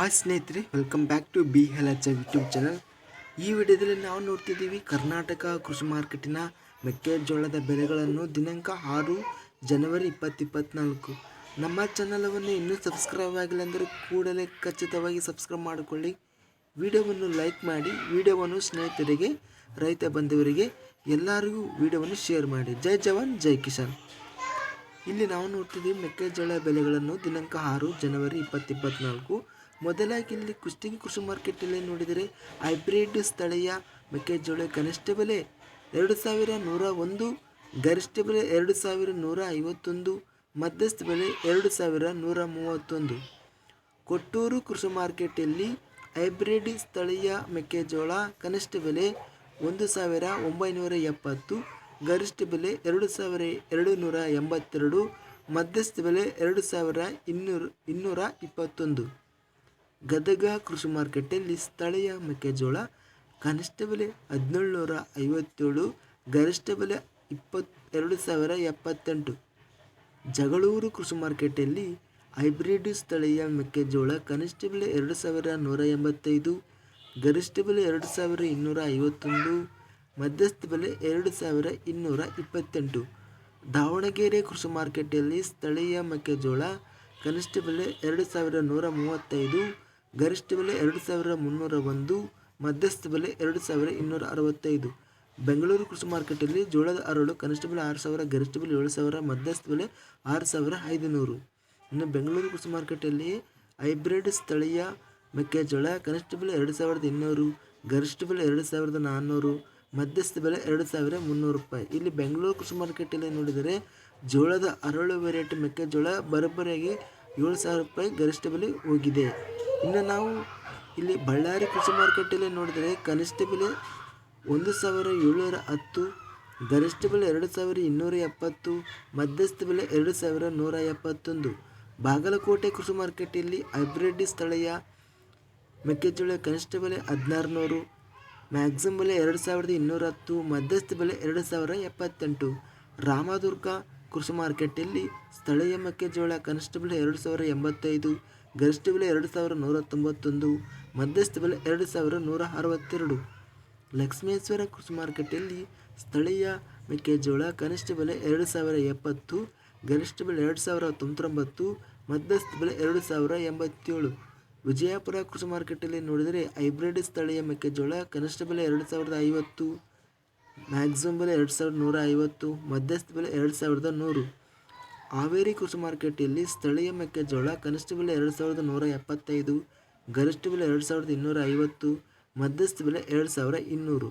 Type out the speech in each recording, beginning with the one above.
Hi ಸ್ನೇಹಿತರೆ welcome back to B H YouTube channel ಈ ವಿಡಿಯೋದಲ್ಲಿ ನಾವು ನೋಡ್ತಿದ್ದೀವಿ ಕರ್ನಾಟಕ ಕೃಷಿ ಮಾರ್ಕೆಟಿನ ಮೆಕ್ಕೆಜೋಳದ ಬೆಲೆಗಳನ್ನು ದಿನಾಂಕ ಆರು ಜನವರಿ ಇಪ್ಪತ್ತಿಪ್ಪತ್ನಾಲ್ಕು. ನಮ್ಮ ಚಾನಲವನ್ನು ಇನ್ನೂ ಸಬ್ಸ್ಕ್ರೈಬ್ ಆಗಿಲ್ಲ ಅಂದರೆ ಕೂಡಲೇ ಖಚಿತವಾಗಿ ಸಬ್ಸ್ಕ್ರೈಬ್ ಮಾಡಿಕೊಳ್ಳಿ. ವಿಡಿಯೋವನ್ನು ಲೈಕ್ ಮಾಡಿ, ವಿಡಿಯೋವನ್ನು ಸ್ನೇಹಿತರಿಗೆ, ರೈತ ಬಂಧುವರಿಗೆ ಎಲ್ಲರಿಗೂ ವಿಡಿಯೋವನ್ನು ಶೇರ್ ಮಾಡಿ. ಜೈ ಜವಾನ್, ಜೈ ಕಿಸಾನ್. ಇಲ್ಲಿ ನಾವು ನೋಡ್ತಿದ್ದೀವಿ ಮೆಕ್ಕೆಜೋಳ ಬೆಲೆಗಳನ್ನು ದಿನಾಂಕ ಆರು ಜನವರಿ ಇಪ್ಪತ್ತಿಪ್ಪತ್ನಾಲ್ಕು. ಮೊದಲಾಗಿ ಇಲ್ಲಿ ಕುಷ್ಟಗಿ ಕೃಷಿ ಮಾರ್ಕೆಟಲ್ಲಿ ನೋಡಿದರೆ ಹೈಬ್ರಿಡ್ ಸ್ಥಳೀಯ ಮೆಕ್ಕೆಜೋಳ ಕನಿಷ್ಠ ಬೆಲೆ ಎರಡು ಸಾವಿರ ನೂರ ಒಂದು ಗರಿಷ್ಠ ಬೆಲೆ ಎರಡು ಸಾವಿರ ನೂರ ಐವತ್ತೊಂದು ಮಧ್ಯಸ್ಥ ಬೆಲೆ ಎರಡು ಸಾವಿರ ನೂರ ಮೂವತ್ತೊಂದು ಕೊಟ್ಟೂರು ಕೃಷಿ ಮಾರ್ಕೆಟಲ್ಲಿ ಹೈಬ್ರಿಡ್ ಸ್ಥಳೀಯ ಮೆಕ್ಕೆಜೋಳ ಕನಿಷ್ಠ ಬೆಲೆ ಒಂದು ಸಾವಿರ ಒಂಬೈನೂರ ಎಪ್ಪತ್ತು ಗರಿಷ್ಠ ಬೆಲೆ ಎರಡು ಸಾವಿರ ಎರಡು ನೂರ ಎಂಬತ್ತೆರಡು ಮಧ್ಯಸ್ಥ ಬೆಲೆ ಎರಡು ಸಾವಿರ ಇನ್ನೂರು ಇನ್ನೂರ ಇಪ್ಪತ್ತೊಂದು ಗದಗ ಕೃಷಿ ಮಾರ್ಕೆಟಲ್ಲಿ ಸ್ಥಳೀಯ ಮೆಕ್ಕೆಜೋಳ ಕನಿಷ್ಠ ಬೆಲೆ ಹದಿನೇಳು ನೂರ ಐವತ್ತೇಳು, ಗರಿಷ್ಠ ಬೆಲೆ ಇಪ್ಪತ್ತೆರಡು ಸಾವಿರ ಎಪ್ಪತ್ತೆಂಟು. ಜಗಳೂರು ಕೃಷಿ ಮಾರ್ಕೆಟಲ್ಲಿ ಹೈಬ್ರಿಡ್ ಸ್ಥಳೀಯ ಮೆಕ್ಕೆಜೋಳ ಕನಿಷ್ಠ ಬೆಲೆ ಎರಡು ಸಾವಿರ ನೂರ ಎಂಬತ್ತೈದು, ಗರಿಷ್ಠ ಬೆಲೆ ಎರಡು ಸಾವಿರ ಇನ್ನೂರ ಐವತ್ತೊಂದು, ಮಧ್ಯಸ್ಥ ಬೆಲೆ ಎರಡು ಸಾವಿರ ಇನ್ನೂರ ಇಪ್ಪತ್ತೆಂಟು. ದಾವಣಗೆರೆ ಕೃಷಿ ಮಾರ್ಕೆಟಲ್ಲಿ ಸ್ಥಳೀಯ ಮೆಕ್ಕೆಜೋಳ ಕನಿಷ್ಠ ಬೆಲೆ ಎರಡು ಸಾವಿರ ನೂರ ಮೂವತ್ತೈದು ಗರಿಷ್ಠ ಬೆಲೆ ಎರಡು ಸಾವಿರ ಮುನ್ನೂರ ಒಂದು, ಮಧ್ಯಸ್ಥ ಬೆಲೆ ಎರಡು ಸಾವಿರ ಇನ್ನೂರ ಅರವತ್ತೈದು. ಬೆಂಗಳೂರು ಕೃಷಿ ಮಾರ್ಕೆಟಲ್ಲಿ ಜೋಳದ ಅರಳು ಕನಿಷ್ಠ ಬೆಲೆ ಆರು ಸಾವಿರ, ಗರಿಷ್ಠ ಬೆಲೆ ಏಳು ಸಾವಿರ, ಮಧ್ಯಸ್ಥ ಬೆಲೆ ಆರು ಸಾವಿರ ಐದುನೂರು. ಇನ್ನು ಬೆಂಗಳೂರು ಕೃಷಿ ಮಾರ್ಕೆಟಲ್ಲಿ ಹೈಬ್ರಿಡ್ ಸ್ಥಳೀಯ ಮೆಕ್ಕೆಜೋಳ ಕನಿಷ್ಠ ಬೆಲೆ ಎರಡು ಸಾವಿರದ ಇನ್ನೂರು, ಗರಿಷ್ಠ ಬೆಲೆ ಎರಡು ಸಾವಿರದ ನಾನ್ನೂರು, ಮಧ್ಯಸ್ಥ ಬೆಲೆ ಎರಡು ಸಾವಿರ ಮುನ್ನೂರು ರೂಪಾಯಿ. ಇಲ್ಲಿ ಬೆಂಗಳೂರು ಕೃಷಿ ಮಾರ್ಕೆಟಲ್ಲಿ ನೋಡಿದರೆ ಜೋಳದ ಅರಳು ವೆರೈಟಿ ಮೆಕ್ಕೆಜೋಳ ಬರೋಬ್ಬರಿಯಾಗಿ ಏಳು ಸಾವಿರ ರೂಪಾಯಿ ಗರಿಷ್ಠ ಬೆಲೆ ಹೋಗಿದೆ. ಇನ್ನು ನಾವು ಇಲ್ಲಿ ಬಳ್ಳಾರಿ ಕೃಷಿ ಮಾರುಕಟ್ಟೆಯಲ್ಲಿ ನೋಡಿದರೆ ಕನಿಷ್ಠ ಬೆಲೆ ಒಂದು ಸಾವಿರ ಏಳ್ನೂರ ಹತ್ತು, ಗರಿಷ್ಠ ಬೆಲೆ ಎರಡು ಸಾವಿರ ಇನ್ನೂರ ಎಪ್ಪತ್ತು, ಮಧ್ಯಸ್ಥ ಬೆಲೆ ಎರಡು ಸಾವಿರ ನೂರ ಎಪ್ಪತ್ತೊಂದು. ಬಾಗಲಕೋಟೆ ಕೃಷಿ ಮಾರ್ಕೆಟಲ್ಲಿ ಹೈಬ್ರಿಡ್ ಸ್ಥಳೀಯ ಮೆಕ್ಕೆಜೋಳ ಕನಿಷ್ಠ ಬೆಲೆ ಹದಿನಾರು ನೂರು ಮ್ಯಾಕ್ಸಿಮಮ್ ಬೆಲೆ ಎರಡು ಸಾವಿರದ ಇನ್ನೂರ ಹತ್ತು, ಮಧ್ಯಸ್ಥ ಬೆಲೆ ಎರಡು ಸಾವಿರ ಎಪ್ಪತ್ತೆಂಟು. ರಾಮದುರ್ಗ ಕೃಷಿ ಮಾರ್ಕೆಟಲ್ಲಿ ಸ್ಥಳೀಯ ಮೆಕ್ಕೆಜೋಳ ಕನಿಷ್ಠ ಬೆಲೆ ಎರಡು ಸಾವಿರ ಎಂಬತ್ತೈದು ಗರಿಷ್ಠ ಬೆಲೆ ಎರಡು ಸಾವಿರ ನೂರ ತೊಂಬತ್ತೊಂದು ಮಧ್ಯಸ್ಥ ಬೆಲೆ ಎರಡು ಸಾವಿರ ನೂರ ಅರವತ್ತೆರಡು ಲಕ್ಷ್ಮೇಶ್ವರ ಕೃಷಿ ಮಾರ್ಕೆಟಲ್ಲಿ ಸ್ಥಳೀಯ ಮೆಕ್ಕೆಜೋಳ ಕನಿಷ್ಠ ಬೆಲೆ ಎರಡು ಸಾವಿರ ಎಪ್ಪತ್ತು, ಗರಿಷ್ಠ ಬೆಲೆ ಎರಡು ಸಾವಿರ ತೊಂಬತ್ತೊಂಬತ್ತು, ಮಧ್ಯಸ್ಥ ಬೆಲೆ ಎರಡು ಸಾವಿರ ಎಂಬತ್ತೇಳು. ವಿಜಯಪುರ ಕೃಷಿ ಮಾರ್ಕೆಟಲ್ಲಿ ನೋಡಿದರೆ ಹೈಬ್ರಿಡ್ ಸ್ಥಳೀಯ ಮೆಕ್ಕೆಜೋಳ ಕನಿಷ್ಠ ಬೆಲೆ ಎರಡು ಸಾವಿರದ ಐವತ್ತು, ಮ್ಯಾಕ್ಸಿಮಮ್ ಬೆಲೆ ಎರಡು ಸಾವಿರದ ನೂರ ಐವತ್ತು ಮಧ್ಯಸ್ಥ ಬೆಲೆ ಎರಡು ಸಾವಿರದ ನೂರು. ಹಾವೇರಿ ಕೃಷಿ ಮಾರ್ಕೆಟಲ್ಲಿ ಸ್ಥಳೀಯ ಮೆಕ್ಕೆಜೋಳ ಕನಿಷ್ಠ ಬೆಲೆ ಎರಡು ಸಾವಿರದ ನೂರ ಎಪ್ಪತ್ತೈದು, ಗರಿಷ್ಠ ಬೆಲೆ ಎರಡು ಸಾವಿರದ ಇನ್ನೂರ ಐವತ್ತು, ಮಧ್ಯಸ್ಥ ಬೆಲೆ ಎರಡು ಸಾವಿರ ಇನ್ನೂರು.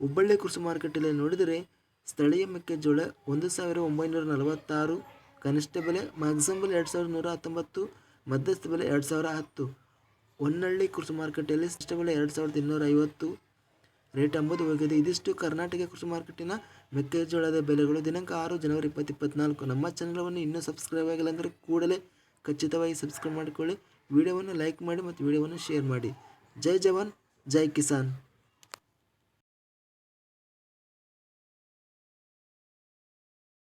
ಹುಬ್ಬಳ್ಳಿ ಕೃಷಿ ಮಾರ್ಕೆಟಲ್ಲಿ ನೋಡಿದರೆ ಸ್ಥಳೀಯ ಮೆಕ್ಕೆಜೋಳ ಒಂದು ಸಾವಿರ ಒಂಬೈನೂರ ನಲವತ್ತಾರು, ಕನಿಷ್ಠ ಬೆಲೆ ಮ್ಯಾಕ್ಸಿಮಮ್ ಬೆಲೆ ಎರಡು ಸಾವಿರದ ನೂರ ಹತ್ತೊಂಬತ್ತು, ಮಧ್ಯಸ್ಥ ಬೆಲೆ ಎರಡು ಸಾವಿರ ಹತ್ತು. ಹೊನ್ನಳ್ಳಿ ಕೃಷಿ ಮಾರ್ಕೆಟಲ್ಲಿ ಕನಿಷ್ಠ ಬೆಲೆ ಎರಡು ಸಾವಿರದ ಇನ್ನೂರ ಐವತ್ತು ರೇಟ್ ಎಂಬುದು ಹೋಗಿದೆ. ಇದಿಷ್ಟು ಕರ್ನಾಟಕ ಕೃಷಿ ಮಾರ್ಕೆಟಿನ ಮೆಕ್ಕೆಜೋಳದ ಬೆಲೆಗಳು. ದಿನಾಂಕ ಆರು ಜನವರಿ ಇಪ್ಪತ್ತು ಇಪ್ಪತ್ನಾಲ್ಕು. ನಮ್ಮ ಚಾನಲವನ್ನು ಇನ್ನೂ ಸಬ್ಸ್ಕ್ರೈಬ್ ಆಗಿಲ್ಲ ಅಂದರೆ ಕೂಡಲೇ ಖಚಿತವಾಗಿ ಸಬ್ಸ್ಕ್ರೈಬ್ ಮಾಡಿಕೊಳ್ಳಿ. ವಿಡಿಯೋವನ್ನು ಲೈಕ್ ಮಾಡಿ ಮತ್ತು ವಿಡಿಯೋವನ್ನು ಶೇರ್ ಮಾಡಿ. ಜೈ ಜವಾನ್, ಜೈ ಕಿಸಾನ್.